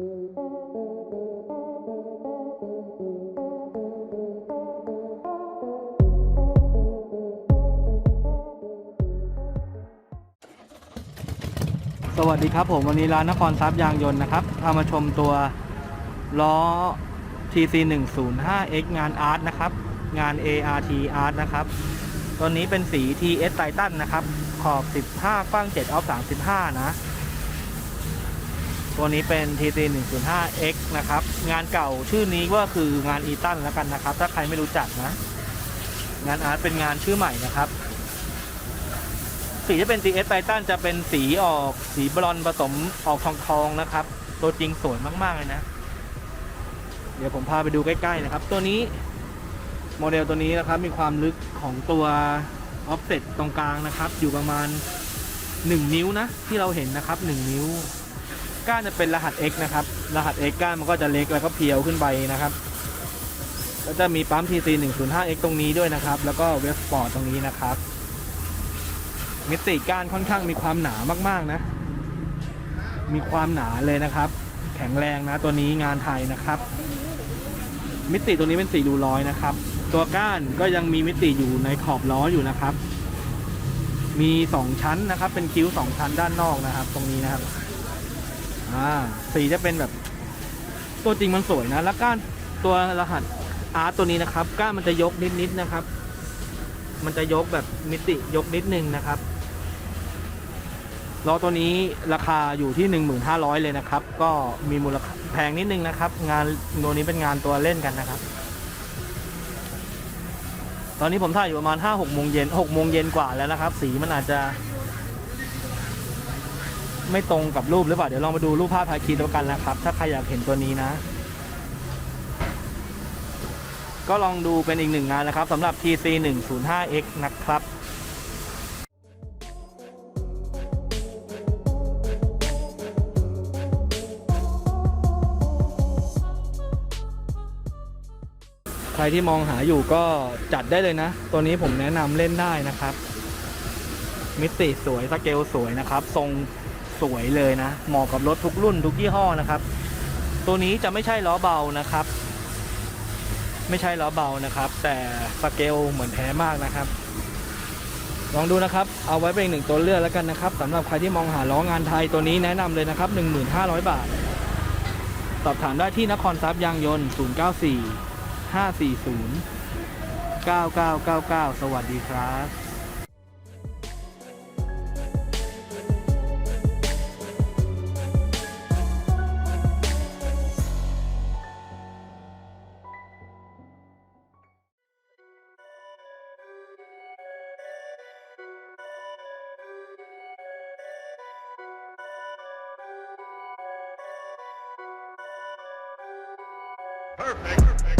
สวัสดีครับผมวันนี้ร้านนครทรัพย์ยางยนต์นะครับพามาชมตัวล้อ TC 1 0 5 X งานอาร์ตนะครับ งาน ART Art นะครับ ตัวนี้เป็นสี TS Titan นะครับ ขอบ 15 กว้าง7ออฟ35 นะ ตัวนี้เป็น TC 1 0 5 X นะครับ งานเก่าชื่อนี้ก็คืองานอีตันแล้วกันนะครับ ถ้าใครไม่รู้จักนะ งานอาร์ตเป็นงานชื่อใหม่นะครับ สีที่เป็น TS Titan จะเป็นสีออกสีบรอนผสมออกทองทองนะครับ ตัวจริงสวยมาก ๆ เลยนะ เดี๋ยวผมพาไปดูใกล้ ๆ นะครับ ตัวนี้โมเดลตัวนี้นะครับมีความลึกของตัว offset ตรงกลางนะครับ อยู่ประมาณ 1 นิ้วนะ ที่เราเห็นนะครับ 1 นิ้ว ก้านจะเป็นรหัส X นะครับ รหัส X ก้านมันก็จะเล็กแล้วก็เพียวขึ้นไปนะครับ ก็จะมีปั๊ม TC 105X ตรงนี้ด้วยนะครับ แล้วก็เวสปอร์ตตรงนี้นะครับ มิติก้านค่อนข้างมีความหนามากๆนะ มีความหนาเลยนะครับ แข็งแรงนะตัวนี้งานไทยนะครับ มิติตัวนี้เป็นสีรูร้อยนะครับ ตัวก้านก็ยังมีมิติอยู่ในขอบล้ออยู่นะครับ มีสองชั้นนะครับ เป็นคิ้วสองชั้นด้านนอกนะครับ ตรงนี้นะครับ อ่าสีจะเป็นแบบ ตัวจริงมันสวยนะ แล้วก้านตัวรหัสอาร์ตตัวนี้นะครับ ก้านมันจะยกนิดๆนะครับ มันจะยกแบบมิติยกนิดนึงนะครับล้อตัวนี้ราคาอยู่ที่ 1500 เลยนะครับ ก็มีมูลค่าแพงนิดนึงนะครับ งานตัวนี้เป็นงานตัวเล่นกันนะครับ ตอนนี้ผมถ่ายอยู่ประมาณ5-6โมงเย็น6โมงเย็นกว่าแล้วนะครับ สีมันอาจจะ ไม่ตรงกับรูปหรือเปล่า เดี๋ยวลองมาดูรูปภาพถ่าคลิปแล้วกันนะครับ ถ้าใครอยากเห็นตัวนี้นะ ก็ลองดูเป็นอีกหนึ่งงานนะครับสำหรับ TC 105X นะครับใครที่มองหาอยู่ก็จัดได้เลยนะ ตัวนี้ผมแนะนำเล่นได้นะครับ มิติสวยสเกลสวยนะครับ ทรง สวยเลยนะ เหมาะกับรถทุกรุ่นทุกยี่ห้อนะครับ ตัวนี้จะไม่ใช่ล้อเบานะครับ ไม่ใช่ล้อเบานะครับ แต่สเกลเหมือนแท้มากนะครับ ลองดูนะครับ เอาไว้เป็นหนึ่งตัวเลือกแล้วกันนะครับสำหรับใครที่มองหาล้องานไทยตัวนี้แนะนำเลยนะครับ 1500 บาท สอบถามได้ที่นครทรัพย์ยางยนต์ 094 540 9999 สวัสดีครับ Perfect. Perfect.